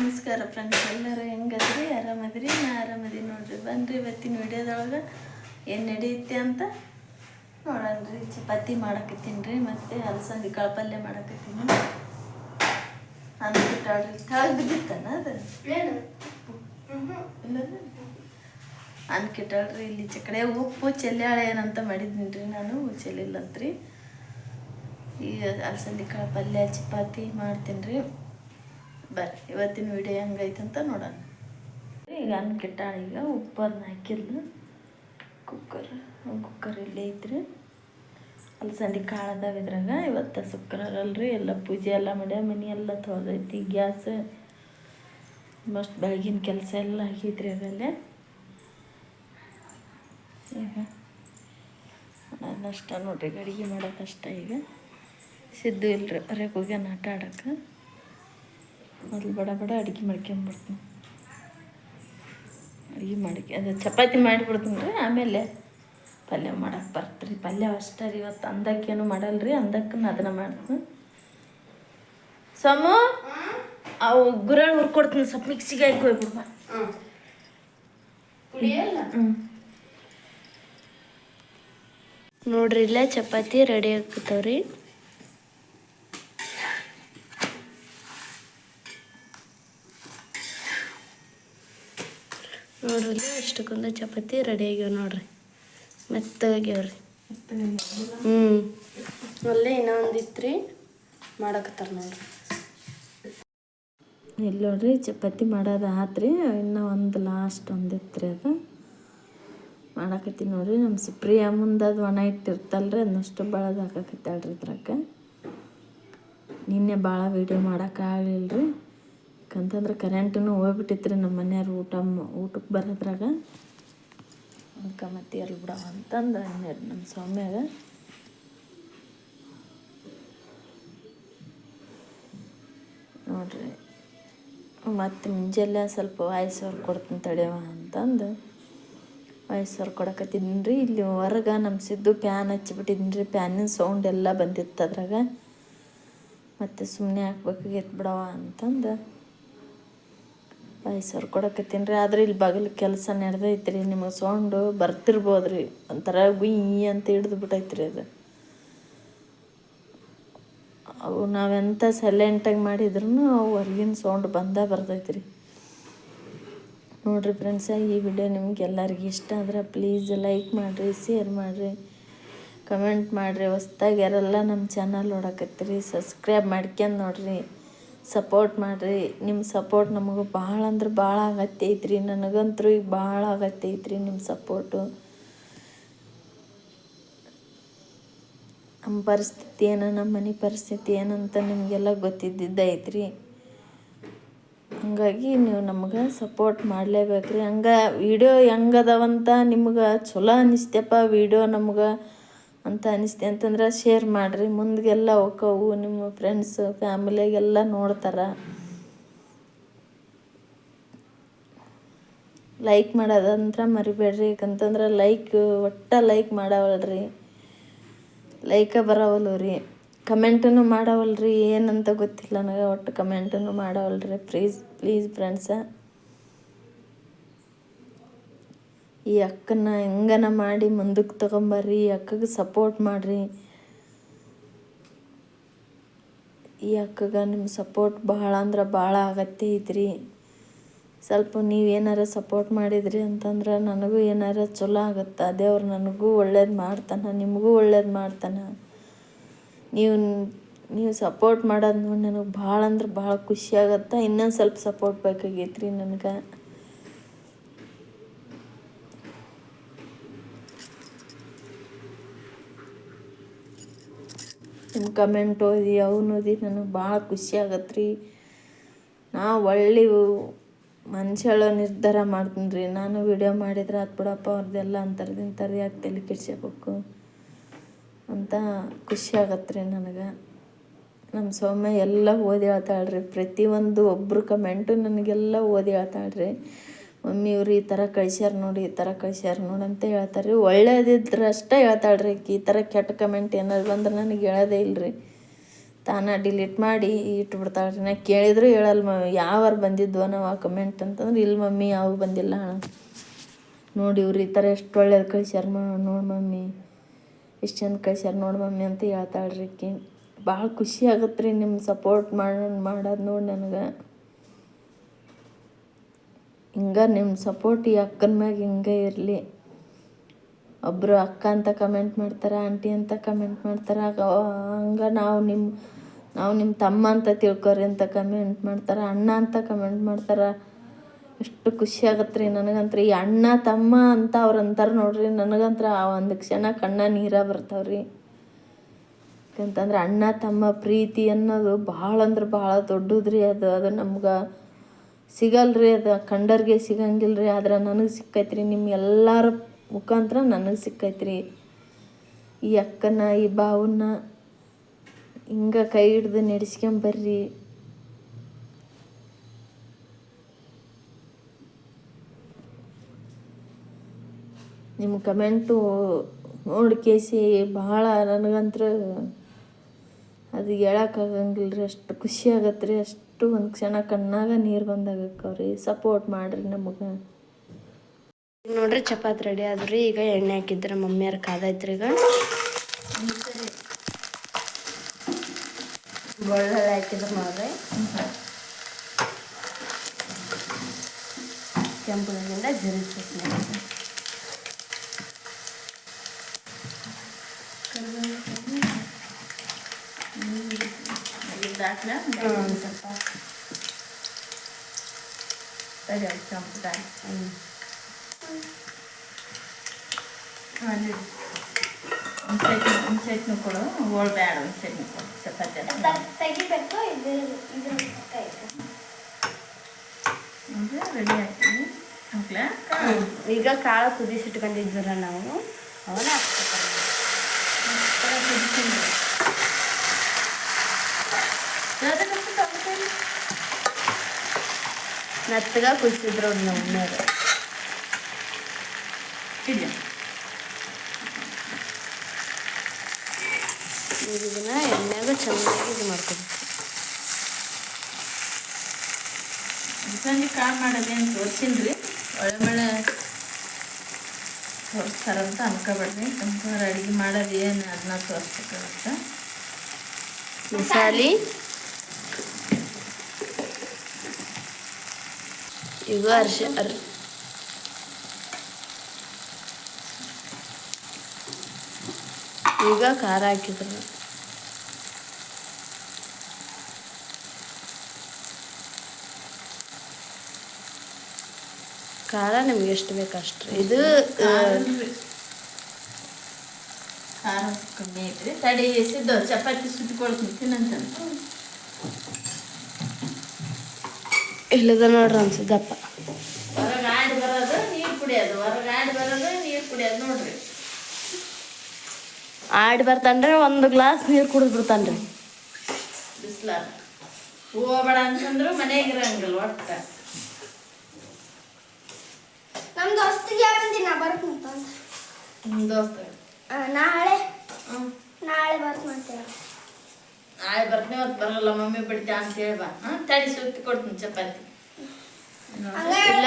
ನಮಸ್ಕಾರ ಫ್ರೆಂಡ್ಸ್ ಎಲ್ಲರೂ ಹೆಂಗದ್ರಿ? ಆರಾಮದ್ರಿ? ನಾ ಆರಾಮದಿ ನೋಡ್ರಿ. ಬನ್ರಿ ಇವತ್ತಿನ ವಿಡಿಯೋದೊಳಗೆ ಏನು ನಡೆಯುತ್ತೆ ಅಂತ ನೋಡನ್ರಿ. ಚಪಾತಿ ಮಾಡಕತ್ತೀನಿ ರೀ ಮತ್ತು ಅಲಸಂದಿ ಕಾಳು ಪಲ್ಯ ಮಾಡಕತ್ತೀನಿ ಅಂದ್ಬಿಟ್ಟಾಳ್ರಿ ಕೆಳಗೆ ಬಿದ್ದಿತ್ತನ ಅದು? ಅನ್ಕಿಟ್ಟಾಳ್ರಿ ಇಲ್ಲಿ ಚಕಡೆ ಕಡೆ ಉಪ್ಪು ಚೆಲ್ಲಾಳೆ ಏನಂತ ಮಾಡಿದ್ದೀನಿ ರೀ ನಾನು. ಚೆಲ್ಲಿಲ್ಲಂತ್ರಿ. ಈಗ ಅಲಸಂದಿ ಕಾಳು ಪಲ್ಯ ಚಪಾತಿ ಮಾಡ್ತೀನಿ ರೀ ಬರ್ರಿ, ಇವತ್ತಿನ ವಿಡಿಯೋ ಹೆಂಗೈತೆ ಅಂತ ನೋಡೋಣ. ಈಗ ಅನ್ಕಿಟ್ಟಾಳ ಈಗ ಉಪ್ಪನ್ನು ಹಾಕಿಲ್ಲ ಕುಕ್ಕರ್ ಕುಕ್ಕರ್ ಇಲ್ಲೇ ಐತ್ರಿ. ಸಂದಿ ಕಾಳು ಅದಾವ ಇದ್ರಾಗ, ಇವತ್ತು ಶುಕ್ರವಾರ ಅಲ್ರಿ ಎಲ್ಲ ಪೂಜೆ ಎಲ್ಲ ಮಾಡ್ಯಾವ, ಮನೆ ಎಲ್ಲ ತೊಳೆದೈತಿ, ಗ್ಯಾಸ್. ಮಸ್ಟ್ ಬೆಳಗಿನ ಕೆಲಸ ಎಲ್ಲ ಆಗೈತ್ರಿ ಅದಲ್ಲ ಈಗ ಅಷ್ಟ ನೋಡ್ರಿ, ಅಡುಗೆ ಮಾಡೋದಷ್ಟ ಈಗ. ಸಿದ್ದು ಇಲ್ರಿ, ಹೊರಗೆ ಹೋಗ್ಯಾನ ಆಟ ಆಡಕ್ಕೆ ಮೊದಲು ಬಡ ಬಡ ಅಡುಗೆ ಮಾಡ್ಕೊಂಬಿಡ್ತೀನಿ ಅಡುಗೆ ಮಾಡಿ ಅದು ಚಪಾತಿ ಮಾಡಿಬಿಡ್ತೀನಿ ರೀ ಆಮೇಲೆ ಪಲ್ಯ ಮಾಡಕ್ಕೆ ಬರ್ತೀರಿ. ಪಲ್ಯ ಅಷ್ಟೇ ರೀ ಇವತ್ತು ಅಂದಕ್ಕೇನು ಮಾಡಲ್ಲ ರೀ ಅಂದಕ್ಕನ್ನು ಅದನ್ನು ಮಾಡ್ತೀನಿ ಸಮ ಅವು ಗುರಳ್ ಹುರ್ಕೊಡ್ತೀನಿ ಸ್ವಲ್ಪ ಮಿಕ್ಸಿಗೆ ಹಾಕಿ ಹೋಗ್ಬಿಡ್ಬಾ ಹ್ಞೂ ನೋಡ್ರಿ ಇಲ್ಲ ಚಪಾತಿ ರೆಡಿ ಆಗ್ತಾವ್ರಿ ನೋಡ್ರಿ ಇಷ್ಟಕ್ಕೊಂದು ಚಪಾತಿ ರೆಡಿ ಆಗ್ಯಾವ ನೋಡ್ರಿ. ಮೆತ್ತಗಾಗ್ಯಾವ್ರಿ. ಹ್ಞೂ ಅಲ್ಲೇ ಇನ್ನೊಂದು ರೀ ಮಾಡಕತ್ತಾರ ನೋಡ್ರಿ. ಇಲ್ಲಿ ನೋಡ್ರಿ ಚಪಾತಿ ಮಾಡೋದು ಆತ್ರಿ ಇನ್ನೂ ಒಂದು ಲಾಸ್ಟ್ ಒಂದಿತ್ತು ರೀ ಅದು. ಮಾಡಾಕತ್ತೀನಿ ನೋಡ್ರಿ ನಮ್ಮ ಸುಪ್ರಿಯ ಮುಂದೆ ಅದು ಒಣ ಇಟ್ಟಿರ್ತಲ್ರಿ ಅದನ್ನಷ್ಟು ಬಳದು ಹಾಕಾಕತ್ತಾಳ್ರಿ ಇದ್ರಾಗ. ನಿನ್ನೆ ಭಾಳ ವೀಡಿಯೋ ಮಾಡೋಕ್ಕಾಗಲಿಲ್ಲ ರೀ ಯಾಕಂತಂದ್ರೆ ಕರೆಂಟೂ ಹೋಗ್ಬಿಟ್ಟಿತ್ತು ರೀ ನಮ್ಮ ಮನೆಯವ್ರು ಊಟ ಊಟಕ್ಕೆ ಬರೋದ್ರಾಗ. ಅದಕ್ಕೆ ಮತ್ತೆ ಎಲ್ಲಿ ಬಿಡವ ಅಂತಂದು ಹನ್ನೆರಡು ನಮ್ಮ ಸ್ವಾಮ್ಯಾಗ. ನೋಡ್ರಿ, ಮತ್ತು ಮುಂಜಾನೆ ಸ್ವಲ್ಪ ವಾಯ್ಸ್ ಕೊಡ್ತೀನಿ ತಡೆಯವ ಅಂತಂದು. ವಾಯ್ಸ್ ಕೊಡಕತ್ತಿದ್ದೀನಿ ರೀ ಇಲ್ಲಿ ಹೊರಗೆ ನಮ್ಮ ಸಿದ್ದು ಪ್ಯಾನ್ ಹಚ್ಚಿಬಿಟ್ಟಿದ್ದೀನಿ ರೀ ಪ್ಯಾನಿನ ಸೌಂಡ್ ಎಲ್ಲ ಬಂದಿತ್ತು ಅದ್ರಾಗ. ಮತ್ತು ಸುಮ್ಮನೆ ಹಾಕ್ಬೇಕಾಗಿತ್ತು ಬಿಡವ ಅಂತಂದು. ಅವ್ರು ಕೊಡಕತ್ತೀನಿ ರೀ. ಆದ್ರೆ ಇಲ್ಲಿ ಬಗಲ್ ಕೆಲಸ ನಡೆದೈತೆ ನಿಮಗೆ ಸೌಂಡು ಬರ್ತಿರ್ಬೋದು ರೀ ಒಂಥರ ಗುಯ್ ಅಂತ ಹಿಡ್ದು ಬಿಟ್ಟೈತೆ ರೀ ಅದು. ಅವು ನಾವೆಂಥ ಸೈಲೆಂಟಾಗಿ ಮಾಡಿದ್ರು ಅವು ಹೊರಗಿನ ಸೌಂಡ್ ಬಂದೇ ಬರ್ತೈತ್ರಿ ನೋಡಿರಿ ಫ್ರೆಂಡ್ಸ ಈ ವಿಡಿಯೋ ನಿಮ್ಗೆ ಎಲ್ಲರಿಗೂ ಇಷ್ಟ ಆದ್ರೆ ಪ್ಲೀಸ್ ಲೈಕ್ ಮಾಡಿರಿ ಶೇರ್ ಮಾಡಿರಿ ಕಮೆಂಟ್ ಮಾಡಿರಿ. ಹೊಸ್ದಾಗಿ ಯಾರೆಲ್ಲ ನಮ್ಮ ಚಾನಲ್ ನೋಡಕತ್ತೀರಿ ಸಬ್ಸ್ಕ್ರೈಬ್ ಮಾಡ್ಕೊಂಡು ನೋಡ್ರಿ. ಸಪೋರ್ಟ್ ಮಾಡಿರಿ. ನಿಮ್ಮ ಸಪೋರ್ಟ್ ನಮಗೆ ಭಾಳ ಅಂದ್ರೆ ಭಾಳ ಅಗತ್ಯ ಐತ್ರಿ. ನನಗಂತೂ ಈಗ ಭಾಳ ಅಗತ್ಯ ಐತ್ರಿ ನಿಮ್ಮ ಸಪೋರ್ಟು. ನಮ್ಮ ಪರಿಸ್ಥಿತಿ ಏನು, ನಮ್ಮ ಮನೆ ಪರಿಸ್ಥಿತಿ ಏನಂತ ನಿಮಗೆಲ್ಲ ಗೊತ್ತಿದ್ದಿದ್ದೈತ್ರಿ ಹಂಗಾಗಿ ನೀವು ನಮ್ಗೆ ಸಪೋರ್ಟ್ ಮಾಡಲೇಬೇಕ್ರಿ. ಹಂಗೆ ವಿಡಿಯೋ ಹೆಂಗದವಂತ ನಿಮ್ಗೆ ಚಲೋ ಅನಿಸ್ತಪ್ಪ ವಿಡಿಯೋ ನಮ್ಗೆ ಅಂತ ಅನಿಸ್ತೆ. ಅಂತಂದ್ರೆ ಶೇರ್ ಮಾಡಿರಿ. ಮುಂದೆಗೆಲ್ಲ ಹೋಕ್ಕವು ನಿಮ್ಮ ಫ್ರೆಂಡ್ಸು ಫ್ಯಾಮಿಲಿಯಾಗೆಲ್ಲ ನೋಡ್ತಾರೆ. ಲೈಕ್ ಮಾಡೋದಂದ್ರೆ ಮರಿಬೇಡ್ರಿ. ಯಾಕಂತಂದ್ರೆ ಲೈಕ್ ಒಟ್ಟ ಲೈಕ್ ಮಾಡವಲ್ರಿ. ಲೈಕ ಬರವಲ್ಲು ರೀ. ಕಮೆಂಟನ್ನು ಮಾಡವಲ್ರಿ. ಏನಂತ ಗೊತ್ತಿಲ್ಲ ನನಗೆ, ಒಟ್ಟು ಕಮೆಂಟನ್ನು ಮಾಡವಲ್ರಿ. ಪ್ಲೀಸ್ ಪ್ಲೀಸ್ ಫ್ರೆಂಡ್ಸ ಈ ಅಕ್ಕನ ಹೆಂಗನ ಮಾಡಿ ಮುಂದಕ್ಕೆ ತಗೊಂಬರ್ರಿ, ಈ ಅಕ್ಕಗೆ ಸಪೋರ್ಟ್ ಮಾಡಿರಿ. ಈ ಅಕ್ಕಗೆ ನಿಮ್ಮ ಸಪೋರ್ಟ್ ಭಾಳ ಅಂದ್ರೆ ಭಾಳ ಅಗತ್ಯ ಐತ್ರಿ. ಸ್ವಲ್ಪ ನೀವು ಏನಾರ ಸಪೋರ್ಟ್ ಮಾಡಿದ್ರಿ ಅಂತಂದ್ರೆ ನನಗೂ ಏನಾರ ಚಲೋ ಆಗುತ್ತೆ. ದೇವ್ರು ನನಗೂ ಒಳ್ಳೇದು ಮಾಡ್ತಾನೆ, ನಿಮಗೂ ಒಳ್ಳೇದು ಮಾಡ್ತಾನೆ. ನೀವು ನೀವು ಸಪೋರ್ಟ್ ಮಾಡೋದು ನೋಡಿ ನನಗೆ ಭಾಳ ಅಂದ್ರೆ ಭಾಳ ಖುಷಿ ಆಗತ್ತೆ. ಇನ್ನೊಂದು ಸ್ವಲ್ಪ ಸಪೋರ್ಟ್ ಬೇಕಾಗೈತ್ರಿ ನನಗೆ. ನಿಮ್ಮ ಕಮೆಂಟ್ ಓದಿ, ಅವನು ಓದಿ ನನಗೆ ಭಾಳ ಖುಷಿ ಆಗತ್ತೆ ರೀ ನಾ ಒಳ್ಳೆ ಮನುಷ್ಯಳ ನಿರ್ಧಾರ ಮಾಡ್ತೀನಿ ರೀ ನಾನು ವಿಡಿಯೋ ಮಾಡಿದ್ರೆ ಅದು ಬಿಡಪ್ಪ ಅವ್ರದ್ದೆಲ್ಲ ಅಂತಾರೆ ತಿಂತಾರೆ ಯಾಕೆ ತಲೆ ಕೆಡ್ಸ್ಕೋಬೇಕು ಅಂತ ಖುಷಿ ಆಗತ್ತೆ ರೀ ನನಗೆ. ನಮ್ಮ ಸೌಮ್ಯ ಎಲ್ಲ ಓದಿ ಹೇಳ್ತಾಳ್ರಿ ಪ್ರತಿಯೊಂದು ಒಬ್ಬರು ಕಮೆಂಟು ನನಗೆಲ್ಲ ಓದಿ ಹೇಳ್ತಾಳ್ರಿ ಮಮ್ಮಿ ಇವ್ರು ಈ ಥರ ಕಳ್ಸ್ಯಾರ ನೋಡಿ, ಈ ಥರ ಕಳ್ಸ್ಯಾರ ನೋಡಿ ಅಂತ ಹೇಳ್ತಾರೆ ರೀ ಒಳ್ಳೇದಿದ್ರೆ ಅಷ್ಟೇ ಹೇಳ್ತಾಳೆ ರೀ ಈ ಥರ ಕೆಟ್ಟ ಕಮೆಂಟ್ ಏನಾದ್ರು ಬಂದ್ರೆ ನನಗೆ ಹೇಳೋದೇ ಇಲ್ಲ ರೀ ತಾನ ಡಿಲೀಟ್ ಮಾಡಿ ಇಟ್ಬಿಡ್ತಾಳೆ ರೀ ನಾ ಕೇಳಿದ್ರು ಹೇಳಲ್ಲ ಮಮ್ಮಿ ಯಾವಾರು ಬಂದಿದ್ವೋ ನಾವು ಆ ಕಮೆಂಟ್ ಅಂತಂದ್ರೆ, ಇಲ್ಲಿ ಮಮ್ಮಿ ಯಾವ ಬಂದಿಲ್ಲ ನೋಡಿ ಇವ್ರು ಈ ಥರ ಎಷ್ಟು ಒಳ್ಳೇದು ಕಳ್ಸ್ಯಾರ ನೋಡಿ ಮಮ್ಮಿ, ಎಷ್ಟು ಚಂದ ಕಳ್ಸ್ಯಾರ ನೋಡಿ ಮಮ್ಮಿ ಅಂತ ಹೇಳ್ತಾಳ್ರಿ ಆಕಿ. ಭಾಳ ಖುಷಿ ಆಗುತ್ತೆ ರೀ ನಿಮ್ಮ ಸಪೋರ್ಟ್ ಮಾಡಿ, ಮಾಡೋದು ನೋಡಿ ನನಗೆ. ಹಿಂಗೆ ನಿಮ್ಮ ಸಪೋರ್ಟ್ ಈ ಅಕ್ಕನ ಮ್ಯಾಗ ಹಿಂಗೆ ಇರಲಿ. ಒಬ್ಬರು ಅಕ್ಕ ಅಂತ ಕಮೆಂಟ್ ಮಾಡ್ತಾರೆ, ಆಂಟಿ ಅಂತ ಕಮೆಂಟ್ ಮಾಡ್ತಾರೆ ಹಂಗೆ ನಾವು ನಿಮ್ಮ ನಾವು ನಿಮ್ಮ ತಮ್ಮ ಅಂತ ತಿಳ್ಕೊರಿ ಅಂತ ಕಮೆಂಟ್ ಮಾಡ್ತಾರೆ, ಅಣ್ಣ ಅಂತ ಕಮೆಂಟ್ ಮಾಡ್ತಾರೆ. ಎಷ್ಟು ಖುಷಿ ಆಗತ್ತೆ ರೀ ನನಗಂತ್ರಿ. ಈ ಅಣ್ಣ, ತಮ್ಮ ಅಂತ ಅವ್ರು ಅಂತಾರೆ ನೋಡ್ರಿ, ನನಗಂತ್ರ ಆ ಒಂದು ಕ್ಷಣ ಕಣ್ಣ ನೀರ ಬರ್ತಾವ್ರಿ. ಯಾಕಂತಂದ್ರೆ ಅಣ್ಣ, ತಮ್ಮ ಪ್ರೀತಿ ಅನ್ನೋದು ಭಾಳ ಅಂದ್ರೆ ಭಾಳ ದೊಡ್ಡದ್ರಿ ಅದು ಅದು ನಮ್ಗೆ ಸಿಗಲ್ರಿ, ಅದು ಕಂಡರ್ಗೆ ಸಿಗಂಗಿಲ್ಲ ರೀ ಆದ್ರೆ ನನಗೆ ಸಿಕ್ಕೈತ್ರಿ ನಿಮ್ಮ ಎಲ್ಲರ ಮುಖಾಂತರ ನನಗೆ ಸಿಕ್ಕೈತ್ರಿ. ಈ ಅಕ್ಕನ, ಈ ಬಾವನ್ನ ಹಿಂಗೆ ಕೈ ಹಿಡ್ದು ನಡೆಸ್ಕೊಂಬರ್ರಿ ನಿಮ್ಮ ಕಮೆಂಟು ನೋಡಿ ಕೇಸಿ, ಭಾಳ ನನಗಂತ್ರ ಅದು ಹೇಳೋಕ್ಕಾಗಂಗಿಲ್ಲ ರೀ ಅಷ್ಟು ಖುಷಿ ಆಗತ್ತೆ ರೀ ಅಷ್ಟು ಒಂದು ಕ್ಷಣ ಕಣ್ಣಾಗ ನೀರು ಬಂದಾಗಕ್ಕವ್ರಿ ಸಪೋರ್ಟ್ ಮಾಡಿರಿ ನಮಗೆ. ಈಗ ನೋಡ್ರಿ ಚಪಾತಿ ರೆಡಿ ಆದ್ರಿ. ಈಗ ಎಣ್ಣೆ ಹಾಕಿದ್ರೆ ಮಮ್ಮಿಯರ್ ಕಾದೈತ್ರಿ ಈಗ. ಬೆಳ್ಳುಳ್ಳಿ ಹಾಕಿದ್ರೆ ನೋಡ್ರಿ. ಕೆಂಪು ಜೀರಿಗೆ ಚಟ್ನಿ ಕೊಡು ಓಳ್ ಬೇಡ ಒಂದು ಚಟ್ನಿ ಕೊಡು ಚಪಾತಿ ತೆಗಿಬೇಕು ಇದು ಇದು ಅಂದರೆ ರೆಡಿ ಆಗ್ತೀನಿ ಹಾಕ್ಲಾ ಹ್ಮ್. ಈಗ ಕಾಳು ಕುದಿಸಿಟ್ಕೊಂಡಿದ್ದೀರ ನಾವು ಅವನ್ನ ಹಾಕ್ಬೇಕಲ್ಲ. ಮೆತ್ತಗ ಕುದಿಸಿದ್ರು ಅವ್ರು ನಮ್ಮ ಮಮ್ಮಿಯರು ಈಗ ಇದನ್ನ ಎಣ್ಣೆಗ ಚೆನ್ನಾಗಿ ಇದು ಮಾಡ್ಕೊಬೇಕು ಸಂಜೆ ಕಾಳು ಮಾಡೋದೇನು ತೋರಿಸಿನ್ರಿ ಒಳ್ಳೆ ಮಳೆ ತೋರಿಸ್ತಾರಂತ ಅನ್ಕೋಬೇಡ್ರಿ ಯಾಕಂದ್ರೆ ಅಡುಗೆ ಮಾಡೋದು ಏನು ಅದನ್ನ ತೋರಿಸ್ಬೇಕಾಗತ್ತೆ ಮಸಾಲೆ ಈಗ ಅರ್ಶಿ ಅರ್ ಈಗ ಖಾರ ಹಾಕಿದ್ರು. ಖಾರ ನಿಮ್ಗೆ ಎಷ್ಟು ಬೇಕು ಅಷ್ಟು? ಇದು ಖಾರ ಕಮ್ಮಿ ಐತ್ರಿ. ತಡಿ ಸಿದ್ದು ಚಪಾತಿ ಸುತ್ತಿಕೊಳ್ತೀನಿ ತಿನ್ನಂತ ಇಲ್ಲದ ನೋಡ್ರಿ ಅನ್ಸದಪ್ಪ. ಹೊರಗೆ ಆಡಿ ಬರೋದು ನೀರು ಕುಡಿಯೋದು. ಹೊರಗೆ ಆಡಿ ಬರೋದು ನೀರು ಕುಡಿಯೋದು ನೋಡ್ರಿ. ಆಡಿ ಬರ್ತಾನ್ರಿ ಒಂದು ಗ್ಲಾಸ್ ನೀರು ಕುಡಿದು ಬಿಡ್ತಾನ್ರಿ. ಬಿಸ್ಲಾರ. ಹೋಗ್ಬೇಡ ಅಂತಂದ್ರು ಮನೆಗೆ ಇರಂಗಿಲ್ಲ ಒಟ್ಟ. ನಮ್ಮ ದೋಸ್ತಿಗೆ ಬಂದಿ? ನಾ ಬರ್ತೀನಿ ನಿಮ್ಮ ದೋಸ್ತ ಆ, ನಾಳೆ. ನಾಳೆ ಬರ್ತೀನಿ ನಾಳೆ ಬರ್ತೀನಿ ಅವತ್ತು ಬರಲ್ಲ ಮಮ್ಮಿ ಬಿಡ್ತಾ ಅಂತ ಹೇಳ್ಬಾ ಹಾಂ ತಡಿ ಸುತ್ತಿ ಕೊಡ್ತೀನಿ ಚಪಾತಿ ಇಲ್ಲ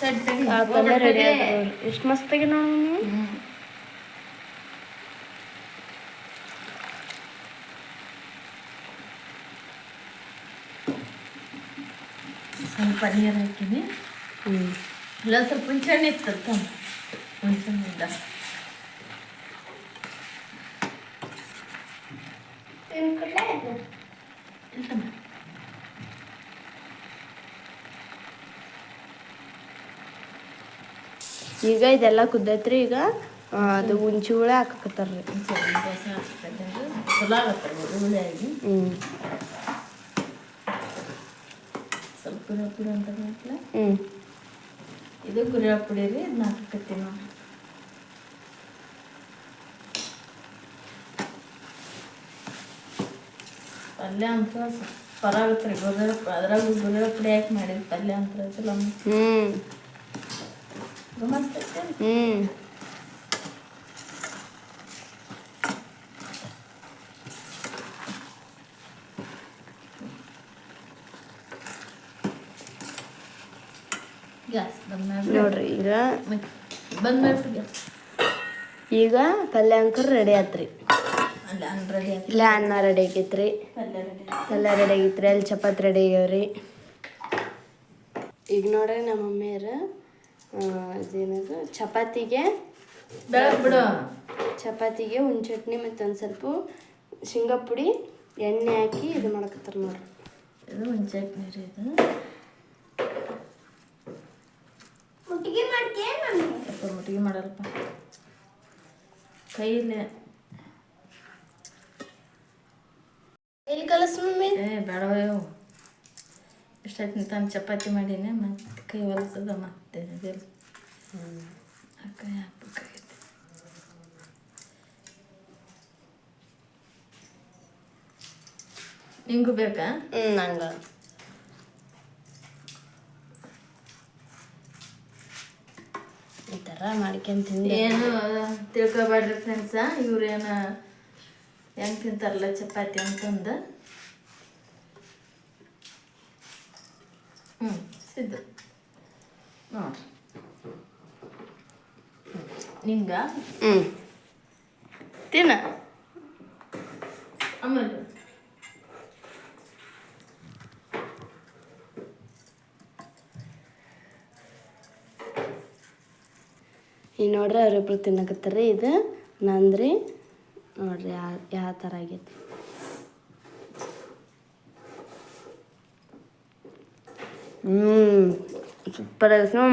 ತಡಿ ತಡಿ ಕಾಳು ಪಲ್ಯ ರೆಡಿ ಆಯ್ತು ಎಷ್ಟು ಮಸ್ತಾಗಿ ನೋಡಿ ಮಮ್ಮಿ ಹ್ಞೂ ಸ್ವಲ್ಪ ನೀರು ಹಾಕಿನಿ ಹ್ಞೂ ಇಲ್ಲ ಸ್ವಲ್ಪ ಹುಂಚೆಹಣ್ಣು ಇತ್ತು ಹುಂಚೆಹಣ್ಣಿಂದ ಈಗ ಇದೆಲ್ಲ ಕುದ್ದೈತ್ರಿ ಈಗ ಅದು ಹುಂಚಿ ಹುಳ ಹಾಕಕತ್ತಾರ್ರಿ ಹ್ಞೂ ಇದು ಗುರಿಯ ಪುಡಿ ರೀ ಇದನ್ನ ಹಾಕಕತ್ತೀವಿ ನಾವು. ಪಲ್ಯ ಅಂತ ಪರ ಆಗತ್ತೆ ರೀ ಗುರಿಯ ಅದ್ರಾಗ ಗುರಿ ಪುಡಿ ಹಾಕಿ ಮಾಡಿದ್ ಪಲ್ಯ ಅಂತ ಚಲೋ ಹ್ಞೂ ಹ್ಞೂ ನೋಡ್ರಿ ಈಗ ಈಗ ಪಲ್ಯ ಅಂಕರ್ ರೆಡಿ ಆತ್ರಿ. ಇಲ್ಲ ಅನ್ನ ರೆಡಿ ಆಗೈತ್ರಿ. ಪಲ್ಯ ರೆಡಿ ಆಗೈತ್ರಿ ಅಲ್ಲಿ ಚಪಾತಿ ರೆಡಿ ಆಗ್ಯಾವ್ರಿ. ಈಗ ನೋಡ್ರಿ ನಮ್ಮ ಮಮ್ಮಿಯರು ಅದೇನದು? ಚಪಾತಿಗೆ ಬಿಡು ಚಪಾತಿಗೆ ಹುಣ್ ಚಟ್ನಿ ಮತ್ತು ಒಂದು ಸ್ವಲ್ಪ ಶೇಂಗಾ ಪುಡಿ ಎಣ್ಣೆ ಹಾಕಿ ಇದು ಮಾಡಕತ್ತಾರ ನೋಡ್ರಿ. ಇದು ಒಂದು ಚಟ್ನಿ ರೀ ಇದು. ಮುಟ್ಟಿಗೆ ಮಾಡ್ತೀಯ ಮುಟ್ಟಿಗೆ ಮಾಡಲ್ಪ ಕೈಲೇ ಎಲ್ಲಿ ಕಲಸ್ ಮಮ್ಮಿ? ಏ ಬೇಡವಯ್ಯೋ ಇಷ್ಟೊತ್ತಿನ ತಂದು ಚಪಾತಿ ಮಾಡೀನಿ ಮತ್ತೆ ಕೈ ಹೊಲ್ಸದ ಮತ್ತೆ ಅದೆಲ್ಲ ಕೈ ಹಾಕ್ಬೇಕಾಗೈತೆ ನಿಂಗೂ ಬೇಕಾ? ಹ್ಞೂ ನಂಗೆ. ಈ ಥರ ಮಾಡ್ಕೊಂತೀನಿ ಏನು ತಿಳ್ಕೊಬೇಡ್ರಿ ಫ್ರೆಂಡ್ಸ ಇವ್ರೇನು ಹೆಂಗೆ ತಿಂತಾರಲ್ಲ ಚಪಾತಿ ಅಂತಂದು? ಹ್ಞೂ ಸಿದ್ದು. ನೋಡ್ರಿ ನಿಂಗ? ಹ್ಞೂ ತಿನ್ನ. ಆಮೇಲೆ. ಈಗ ನೋಡ್ರಿ ಅವ್ರಿಬ್ರು ತಿನ್ನಕತ್ತಾರ ಇದು. ನಂದ್ರಿ. ನೋಡ್ರಿ ಯಾವ ಯಾವ ಥರ ಆಗೈತಿ. ಹ್ಞೂ ಸೂಪರ್ ಆಗೈತೆ ಹ್ಞೂ